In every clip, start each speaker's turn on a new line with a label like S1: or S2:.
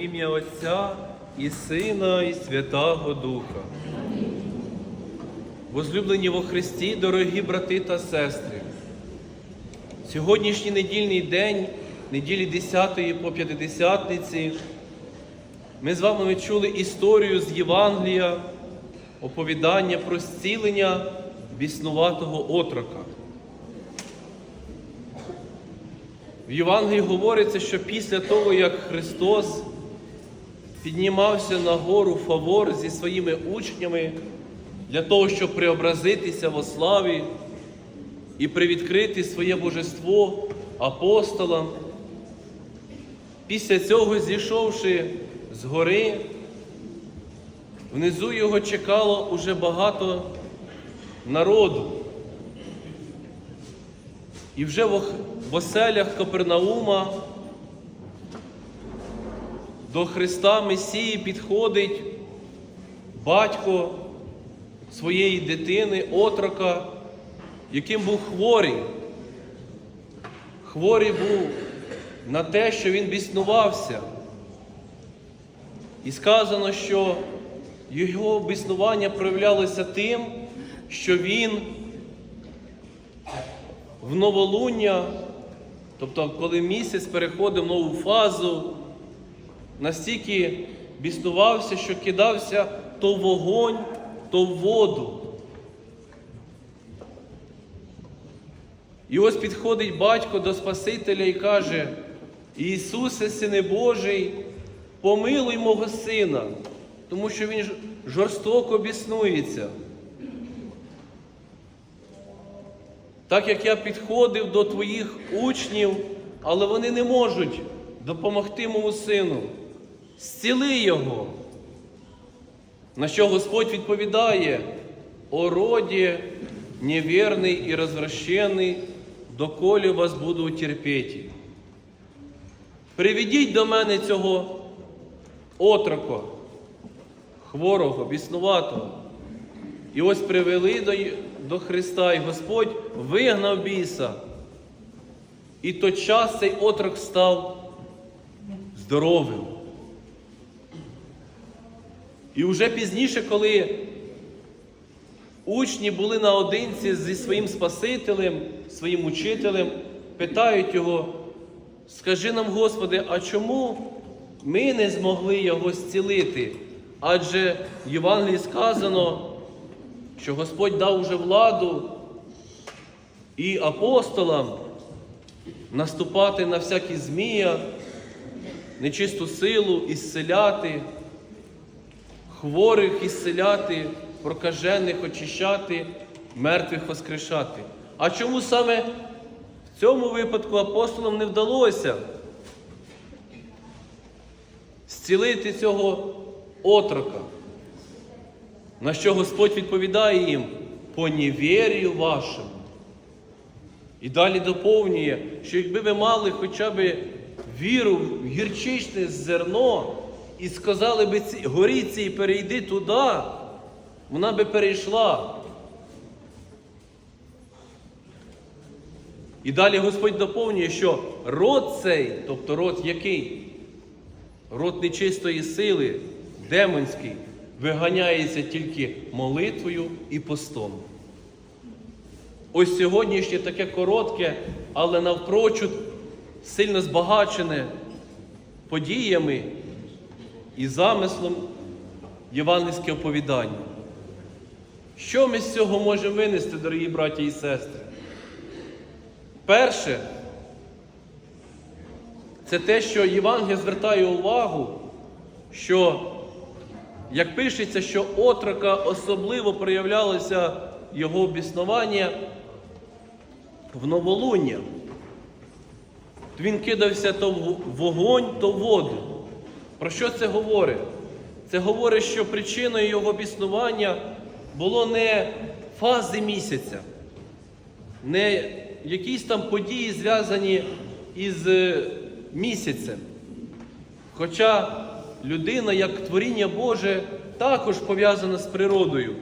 S1: Ім'я Отця і Сина, і Святого Духа. Возлюблені во Христі, дорогі брати та сестри. Сьогоднішній недільний день, неділі 10 по П'ятидесятниці, ми з вами чули історію з Євангелія, оповідання про зцілення біснуватого отрока. В Євангелії говориться, що після того, як Христос піднімався на гору Фавор зі своїми учнями для того, щоб преобразитися во славі і привідкрити своє божество апостолам. Після цього, зійшовши з гори, внизу його чекало уже багато народу. І вже в оселях Капернаума до Христа Месії підходить батько своєї дитини, отрока, яким був хворий. Хворий був на те, що він біснувався. І сказано, що його біснування проявлялося тим, що він в новолуння, тобто коли місяць переходив в нову фазу, настільки біснувався, що кидався то в вогонь, то в воду. І ось підходить батько до Спасителя і каже: Ісусе, Сине Божий, помилуй мого сина, тому що він жорстоко біснується. Так як я підходив до твоїх учнів, але вони не можуть допомогти моєму сину. Зціли його. На що Господь відповідає, о роді невірний і розвращений, доколі вас буду терпіти. Приведіть до мене цього отрока, хворого, біснуватого. І ось привели до, до Христа, і Господь вигнав біса. І тотчас цей отрок став здоровим. І вже пізніше, коли учні були наодинці зі своїм Спасителем, своїм учителем, питають його, скажи нам, Господи, а чому ми не змогли його зцілити? Адже в Євангелії сказано, що Господь дав уже владу і апостолам наступати на всякі змія, нечисту силу, ісцеляти, хворих ісцеляти, прокажених очищати, мертвих воскрешати. А чому саме в цьому випадку апостолам не вдалося зцілити цього отрока? На що Господь відповідає їм по невір'ю вашому. І далі доповнює, що якби ви мали хоча б віру в гірчичне зерно і сказали би ці, горі цій перейди туди, вона би перейшла. І далі Господь доповнює, що род цей, тобто род який? Род нечистої сили, демонський, виганяється тільки молитвою і постом. Ось сьогоднішнє таке коротке, але навпрочуд сильно збагачене подіями і замислом євангельське оповідання. Що ми з цього можемо винести, дорогі браті і сестри? Перше, це те, що Євангелія звертає увагу, що, як пишеться, що отрока особливо проявлялося його обіснування в новолуння. Він кидався то в вогонь, то в воду. Про що це говорить? Це говорить, що причиною його біснування було не фази місяця, не якісь там події, зв'язані із е, місяцем. Хоча людина, як творіння Боже, також пов'язана з природою.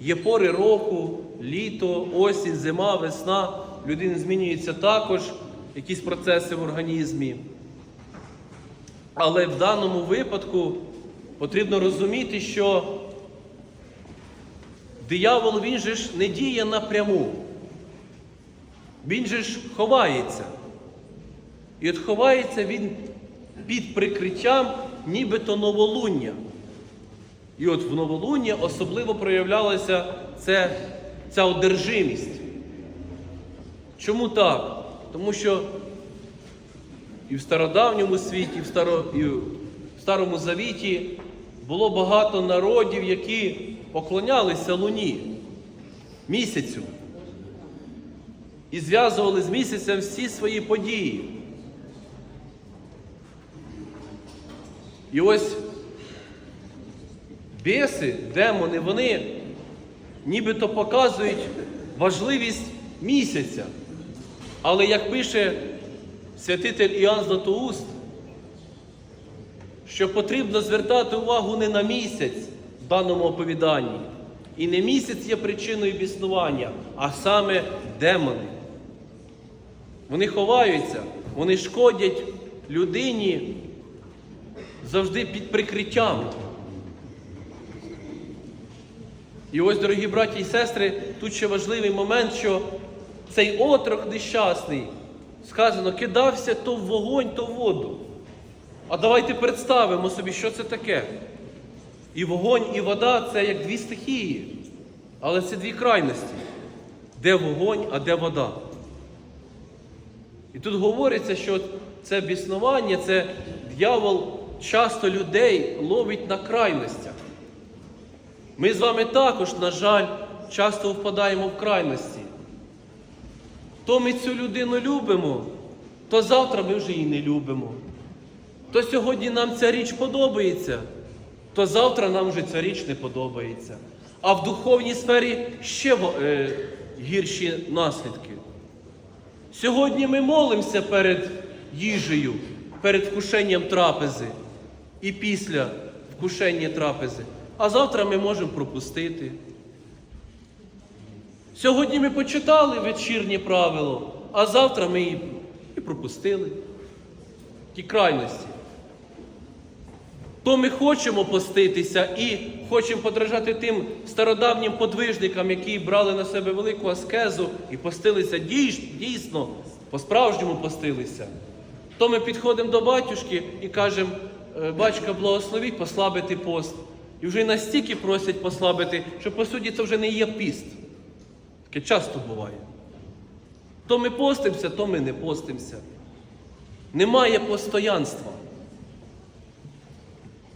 S1: Є пори року, літо, осінь, зима, весна. В людини змінюються також якісь процеси в організмі. Але в даному випадку потрібно розуміти, що диявол він же ж не діє напряму. Він же ж ховається. І от ховається він під прикриттям нібито новолуння. І от в новолуння особливо проявлялася це, ця одержимість. Чому так? Тому що і в стародавньому світі, і в, старо, і в Старому Завіті було багато народів, які поклонялися Луні, місяцю. І зв'язували з місяцем всі свої події. І ось біси, демони, вони нібито показують важливість місяця. Але як пише святитель Іоанн Златоуст, що потрібно звертати увагу не на місяць в даному оповіданні. І не місяць є причиною біснування, а саме демони. Вони ховаються, вони шкодять людині завжди під прикриттям. І ось, дорогі браті і сестри, тут ще важливий момент, що цей отрок нещасний, сказано, кидався то в вогонь, то в воду. А давайте представимо собі, що це таке. І вогонь, і вода це як дві стихії. Але це дві крайності. Де вогонь, а де вода. І тут говориться, що це біснування, це дьявол часто людей ловить на крайностях. Ми з вами також, на жаль, часто впадаємо в крайності. То ми цю людину любимо, то завтра ми вже її не любимо. То сьогодні нам ця річ подобається, то завтра нам вже ця річ не подобається. А в духовній сфері ще е, гірші наслідки. Сьогодні ми молимося перед їжею, перед вкушенням трапези і після вкушення трапези. А завтра ми можемо пропустити. Сьогодні ми почитали вечірнє правило, а завтра ми і, і пропустили. Ті крайності. То ми хочемо поститися і хочемо подражати тим стародавнім подвижникам, які брали на себе велику аскезу і постилися дійсно, по-справжньому постилися. То ми підходимо до батюшки і кажемо, «Е, батька, благословіть послабити пост. І вже настільки просять послабити, що по суті це вже не є піст. Таке часто буває. То ми постимося, то ми не постимося. Немає постоянства.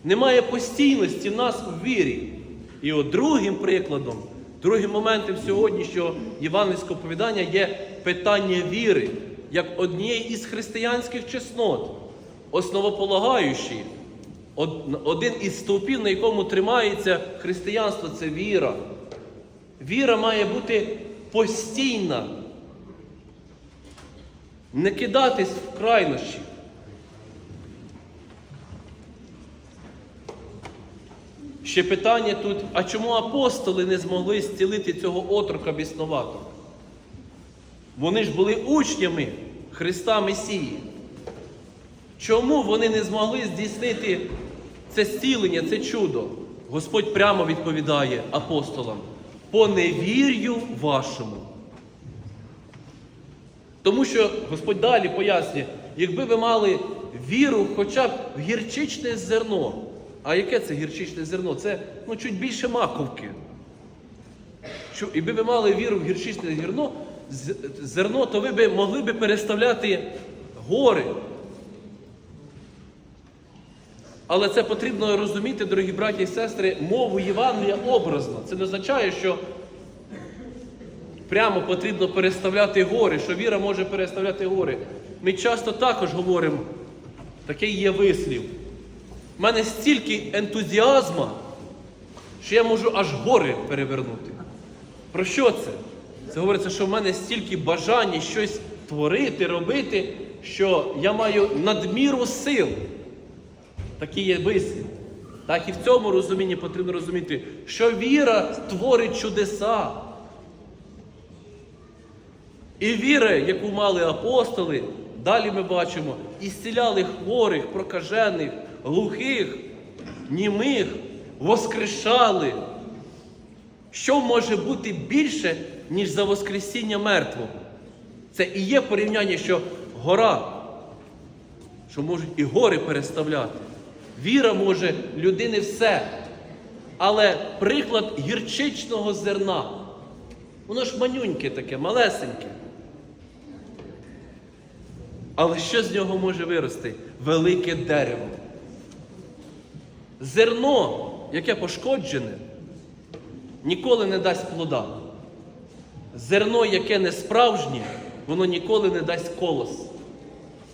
S1: Немає постійності в нас у вірі. І от другим прикладом, другим моментом сьогоднішнього євангельського повідання є питання віри, як однієї із християнських чеснот, основополагаючі. Один із стовпів, на якому тримається християнство, це віра. Віра має бути постійна. Не кидатись в крайнощі. Ще питання тут, а чому апостоли не змогли зцілити цього отрока біснуватого? Вони ж були учнями Христа Месії. Чому вони не змогли здійснити це зцілення, це чудо? Господь прямо відповідає апостолам по невір'ю вашому. Тому що Господь далі пояснює, якби ви мали віру хоча б в гірчичне зерно. А яке це гірчичне зерно? Це ну, чуть більше маковки. Що, Якби ви мали віру в гірчичне зерно, зерно, то ви б могли б переставляти гори. Але це потрібно розуміти, дорогі браті і сестри, мову Євангелія образно. Це не означає, що прямо потрібно переставляти гори, що віра може переставляти гори. Ми часто також говоримо, такий є вислів. У мене стільки ентузіазма, що я можу аж гори перевернути. Про що це? Це говориться, що в мене стільки бажання щось творити, робити, що я маю надміру сил. Такий є вислів. Так і в цьому розумінні потрібно розуміти, що віра творить чудеса. І віра, яку мали апостоли, Далі ми бачимо, і зціляли хворих, прокажених, глухих, німих, воскрешали. Що може бути більше, ніж за Воскресіння мертвого? Це і є порівняння, що гора, що можуть і гори переставляти. Віра може людини все. Але приклад гірчичного зерна. Воно ж манюньке таке, малесеньке. Але що з нього може вирости? Велике дерево. Зерно, яке пошкоджене, ніколи не дасть плода. Зерно, яке не справжнє, воно ніколи не дасть колос.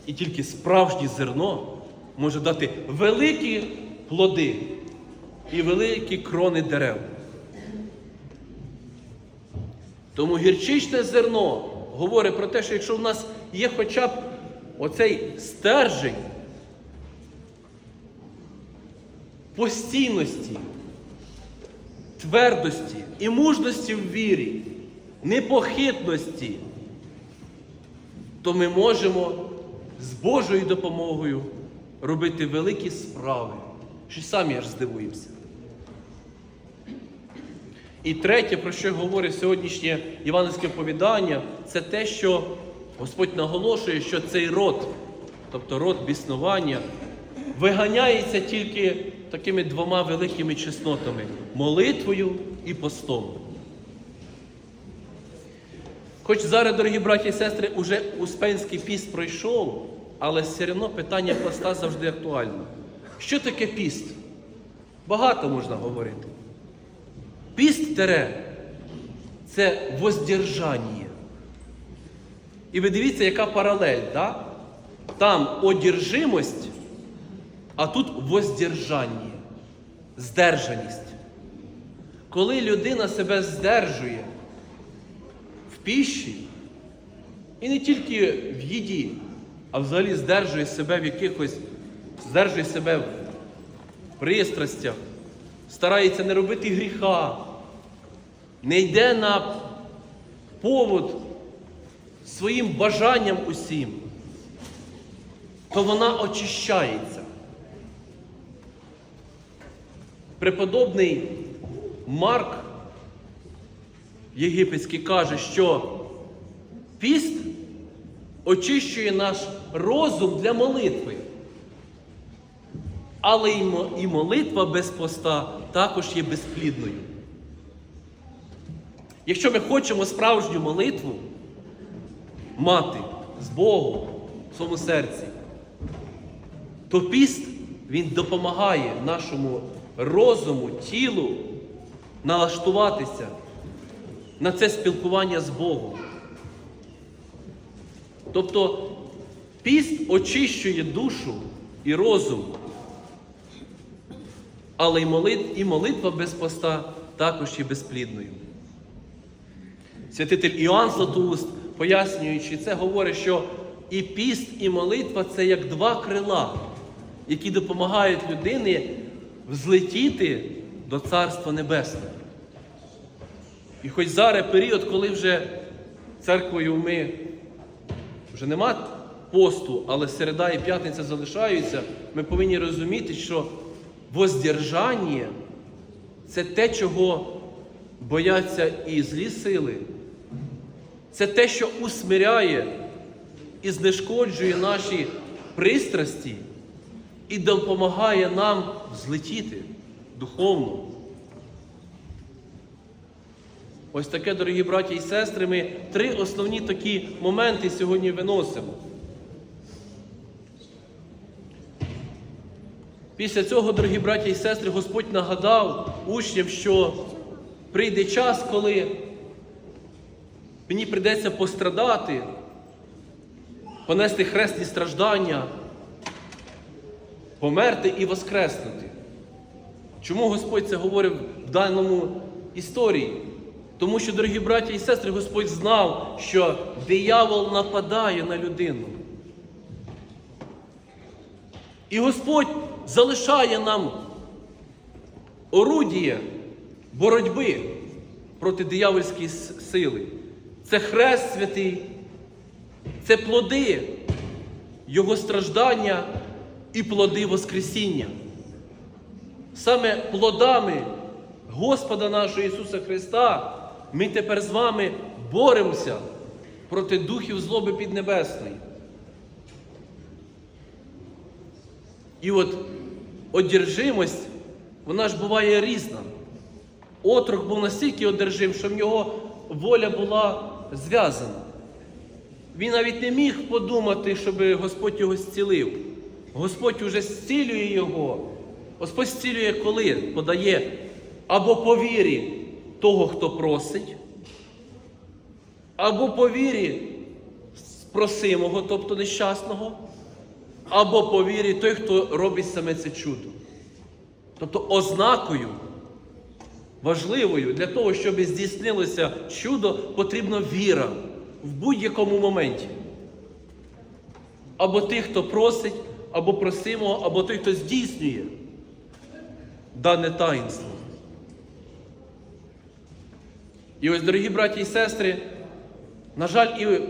S1: І тільки справжнє зерно може дати великі плоди і великі крони дерев. Тому гірчичне зерно говорить про те, що якщо в нас є хоча б оцей стержень постійності, твердості і мужності в вірі, непохитності, то ми можемо з Божою допомогою робити великі справи, що самі аж здивуємося. І третє, про що говорить сьогоднішнє іванівське оповідання, це те, що Господь наголошує, що цей род, тобто род біснування, виганяється тільки такими двома великими чеснотами молитвою і постом. Хоч зараз, дорогі браті і сестри, уже Успенський піст пройшов, але все одно питання поста завжди актуальне. Що таке піст? Багато можна говорити. Піст тере це воздержання. І ви дивіться, яка паралель, да? там одержимость, а тут воздержання, здержаність. Коли людина себе здержує в піші, і не тільки в їді, а взагалі здержує себе в якихось, здержує себе в пристрастях, старається не робити гріха, не йде на повод своїм бажанням усім, то вона очищається. Преподобний Марк Єгипетський каже, що піст очищує наш розум для молитви. Але і молитва без поста також є безплідною. Якщо ми хочемо справжню молитву мати з Богом в своєму серці, то піст він допомагає нашому розуму, тілу налаштуватися на це спілкування з Богом. Тобто піст очищує душу і розум. Але і молитва, і молитва без поста також є безплідною. Святитель Іоанн Златоуст, пояснюючи це, говорить, що і піст, і молитва це як два крила, які допомагають людині взлетіти до Царства Небесного. І хоч зараз період, коли вже церквою ми вже нема посту, але середа і п'ятниця залишаються, ми повинні розуміти, що воздержання це те, чого бояться і злі сили. Це те, що усмиряє і знешкоджує наші пристрасті і допомагає нам злетіти духовно. Ось таке, дорогі браті і сестри, ми три основні такі моменти сьогодні виносимо. Після цього, дорогі браті і сестри, Господь нагадав учням, що прийде час, коли мені прийдеться пострадати, понести хресні страждання, померти і воскреснути. Чому Господь це говорив в даному історії? Тому що, дорогі браті і сестри, Господь знав, що диявол нападає на людину. І Господь залишає нам орудіє боротьби проти диявольської сили. Це хрест святий, це плоди Його страждання і плоди Воскресіння. Саме плодами Господа нашого Ісуса Христа ми тепер з вами боремося проти духів злоби піднебесної. І от одержимость, вона ж буває різна. Отрок був настільки одержим, що в нього воля була зв'язана. Він навіть не міг подумати, щоб Господь його зцілив. Господь уже зцілює його. Господь зцілює коли подає або по вірі того, хто просить, або по вірі просимого, тобто нещасного, або по вірі той, хто робить саме це чудо. Тобто ознакою важливою для того, щоб здійснилося чудо, потрібна віра в будь-якому моменті. Або тих, хто просить, або просимого, або той, хто здійснює дане таїнство. І ось, дорогі браті і сестри, на жаль, і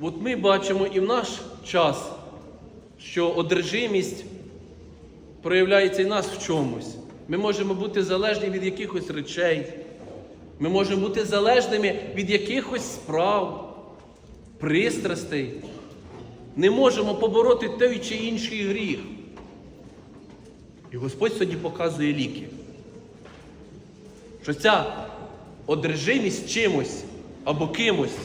S1: от ми бачимо і в наш час, що одержимість проявляється і нас в чомусь. Ми можемо бути залежні від якихось речей. Ми можемо бути залежними від якихось справ, пристрастей. Не можемо побороти той чи інший гріх. І Господь сьогодні показує ліки. Що ця одержимість чимось або кимось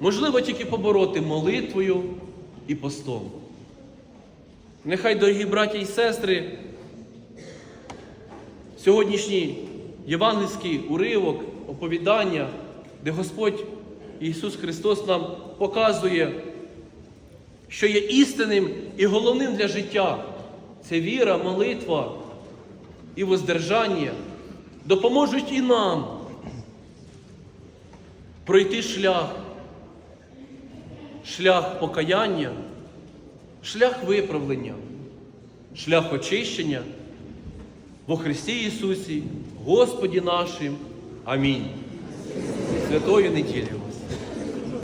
S1: можливо тільки побороти молитвою і постом. Нехай, дорогі браті і сестри, сьогоднішній євангельський уривок, оповідання, де Господь Ісус Христос нам показує, що є істинним і головним для життя це віра, молитва і воздержання, допоможуть і нам пройти шлях, шлях покаяння, шлях виправлення, шлях очищення во Христі Ісусі, Господі нашим. Амінь. Святою неділею.